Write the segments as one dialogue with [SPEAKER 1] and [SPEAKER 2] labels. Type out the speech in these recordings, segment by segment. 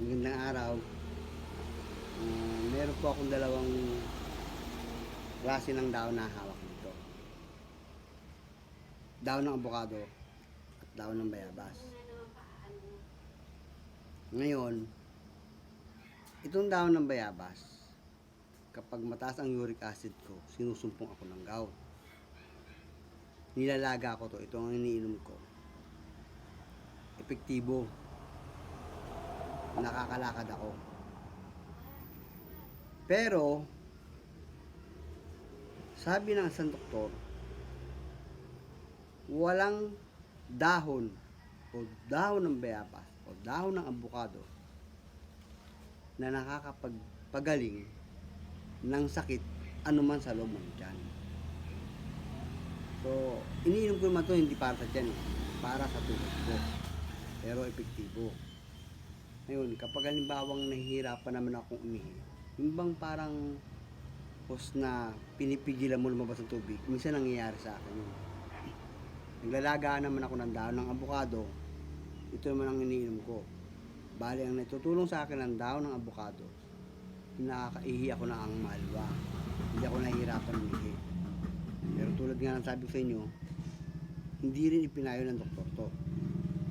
[SPEAKER 1] Magandang araw. Ah, meron po akong dalawang klase ng daon na hawak dito. Daon ng abogado at daon ng bayabas. Ngayon, itong daon ng bayabas, kapag mataas ang uric acid ko, sinusumpong ako ng gout. Nilalaga ko to, ito ang iniinom ko. Epektibo. Nakakalakad ako. Pero, sabi ng isang doktor, walang dahon o dahon ng bayabas o dahon ng abukado na nakakapagpagaling ng sakit anuman sa loob ng tiyan. So, iniinom ko naman to hindi para sa tiyan, eh, para sa tulog ko. Pero epektibo. Ngayon, kapag halimbawang nahihirapan naman akong umihi, yung bang parang pos na pinipigilan mo lumabas ng tubig, minsan nangyayari sa akin yun. Naglalagaan naman ako ng dahon ng abukado, ito naman ang iniinom ko. Bali, ang natutulong sa akin ng dahon ng abukado, nakakaihi ako na ang malwa. Hindi ako nahihirapan umihi. Pero tulad nga ng sabi ko sa inyo, hindi rin ipinayo ng doktor to.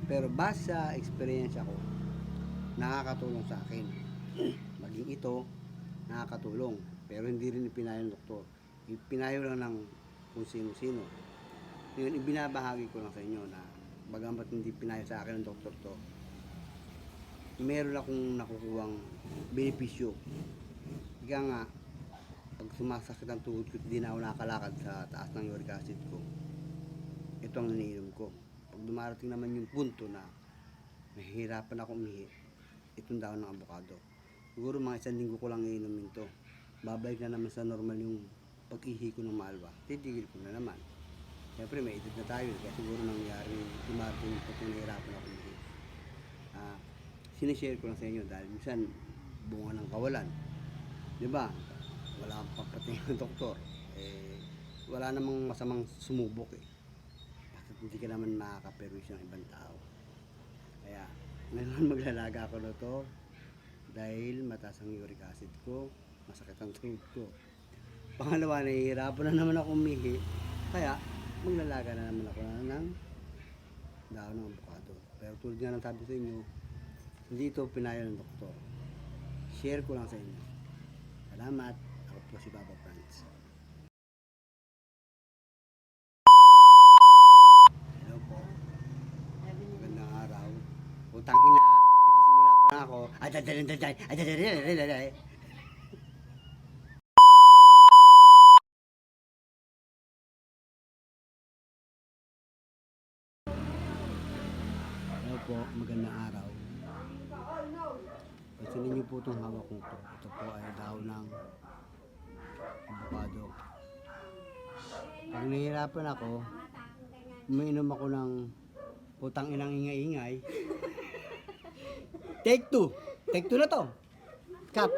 [SPEAKER 1] Pero base sa experience ko, nakakatulong sa akin. Maging ito, nakakatulong. Pero hindi rin ipinayo ng doktor. Ipinayo lang ng kung sino-sino. Ngayon, ibinabahagi ko lang sa inyo na bagamat hindi pinayo sa akin ng doktor to, meron akong nakukuhang benepisyo. Ika nga, pag sumasakit ang tuhod ko, hindi na ako nakakalakad sa taas ng uric acid ko. Ito ang iniinom ko. Pag dumarating naman yung punto na nahihirapan ako umihi, itong daon ng abukado. Siguro mga isang linggo ko lang iinumin to. Babalik na naman sa normal yung pag-ihi ko ng malwa. Titigil ko na naman. Siyempre may edad na tayo. Kaya siguro nangyari dumarating yung pag nahihirapan ako umihi. Ah, sinishare ko lang sa inyo dahil minsan bunga ng kawalan. Di ba? Wala kang papatingin ng doktor. Eh, wala namang masamang sumubok eh. Basta hindi ka naman makakaperwisyo ng ibang tao. Kaya, ngayon maglalaga ako na to dahil mataas ang uric acid ko, masakit ang throat ko. Pangalawa, nahihirapan na naman ako umihi. Kaya, maglalaga na naman ako ng daon ng avocado. Pero tulad nga ng sabi sa inyo, hindi ito pinayo ng doktor. Share ko lang sa inyo. Salamat. Ako po si Baba Franz. Hello po. Magandang araw. Utang ina. Nagsisimula pa ako. Dadalin, dadalin. Hello po, magandang araw. Pansinin niyo po itong hawak kong to. Ito po ay daon ng avocado. Pag nahihirapan ako, umiinom ako ng putang inang ingay-ingay. Take two. Take two na to. Cut.